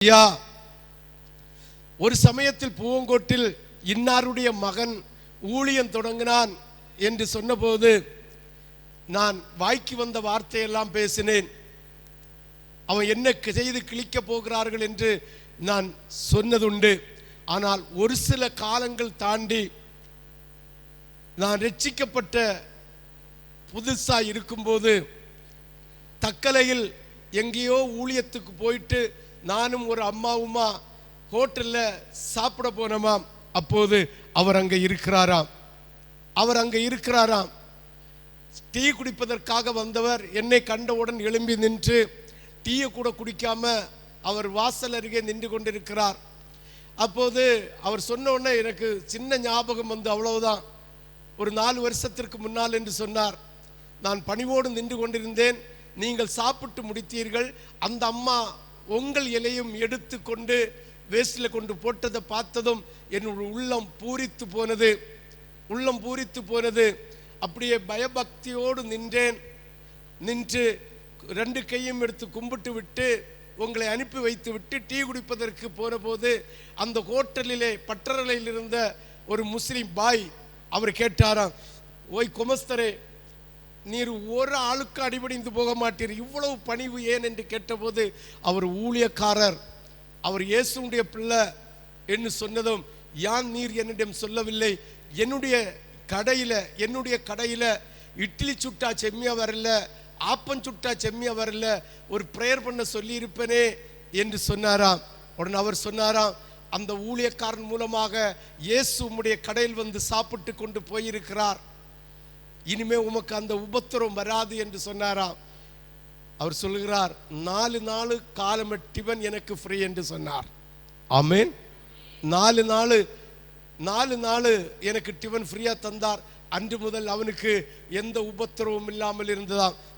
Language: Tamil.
ஐயா ஒரு சமயத்தில் பூவங்கோட்டில் இன்னாருடைய மகன் ஊழியம் தொடங்கினான் என்று சொன்னபோது நான் வாய்க்கு வந்த வார்த்தையெல்லாம் பேசினேன். அவன் என்ன செய்து கிழிக்கப் போகிறார்கள் என்று நான் சொன்னதுண்டு. ஆனால் ஒரு சில காலங்கள் தாண்டி நான் ரட்சிக்கப்பட்ட புதுசா இருக்கும்போது தக்கலையில் எங்கேயோ ஊழியத்துக்கு போயிட்டு நானும் ஒரு அம்மாவுமா ஹோட்டலில் சாப்பிட போனோமாம் அப்போது அவர் அங்கே இருக்கிறாராம். அவர் அங்கே இருக்கிறாராம். டீ குடிப்பதற்காக வந்தவர் என்னை கண்டவுடன் எழும்பி நின்று டீயை கூட குடிக்காம அவர் வாசல் அருகே நின்று கொண்டிருக்கிறார். அப்போது அவர் சொன்ன உடனே எனக்கு சின்ன ஞாபகம் வந்து அவ்வளவுதான். ஒரு நாலு வருஷத்திற்கு முன்னால் என்று சொன்னார். நான் பணிவோடு நின்று கொண்டிருந்தேன். நீங்கள் சாப்பிட்டு முடித்தீர்கள். அந்த அம்மா உங்கள் இலையும் எடுத்து கொண்டு வேஸ்டில் கொண்டு போட்டதை பார்த்ததும் என்னுடைய உள்ளம் பூரித்து போனது. உள்ளம் பூரித்து போனது. அப்படியே பயபக்தியோடு நின்றேன். நின்று ரெண்டு கையும் எடுத்து கும்பிட்டு விட்டு உங்களை அனுப்பி வைத்து விட்டு டீ குடிப்பதற்கு போனபோது அந்த ஹோட்டலிலே பட்டரலையில் இருந்த ஒரு முஸ்லீம் பாய் அவர் கேட்டாராம் ஓய் குமஸ்தரே நீர் ஒரு ஆளுக்கு அடிபடிந்து போக மாட்டீர். இவ்வளவு பணிவு ஏன் என்று கேட்டபோது அவர் ஊழியக்காரர் அவர் இயேசுடைய பிள்ளை என்று சொன்னதும் யான் நீர் என்னிடம் சொல்லவில்லை? என்னுடைய கடையில என்னுடைய கடையில இட்லி சுட்டா செம்மியா வரல ஆப்பம் சுட்டா செம்மியா வரல ஒரு ப்ரேயர் பண்ண சொல்லியிருப்பேனே என்று சொன்னாராம். உடனே அவர் சொன்னாராம் அந்த ஊழியக்காரன் மூலமாக இயேசு உம்முடைய கடையில் வந்து சாப்பிட்டு கொண்டு போயிருக்கிறார். இனிமே உமக்கு அந்த உபத்திரம் வராது என்று சொன்னாராம். அவர் சொல்லுகிறார் நாலு நாலு காலம் டிபன் எனக்கு ஃப்ரீ என்று சொன்னார். ஆமேன். நாலு நாலு நாலு நாலு எனக்கு டிபன் ஃப்ரீயா தந்தார். அன்று முதல் அவனுக்கு எந்த உபத்திரவும் இல்லாமல் இருந்ததாம்.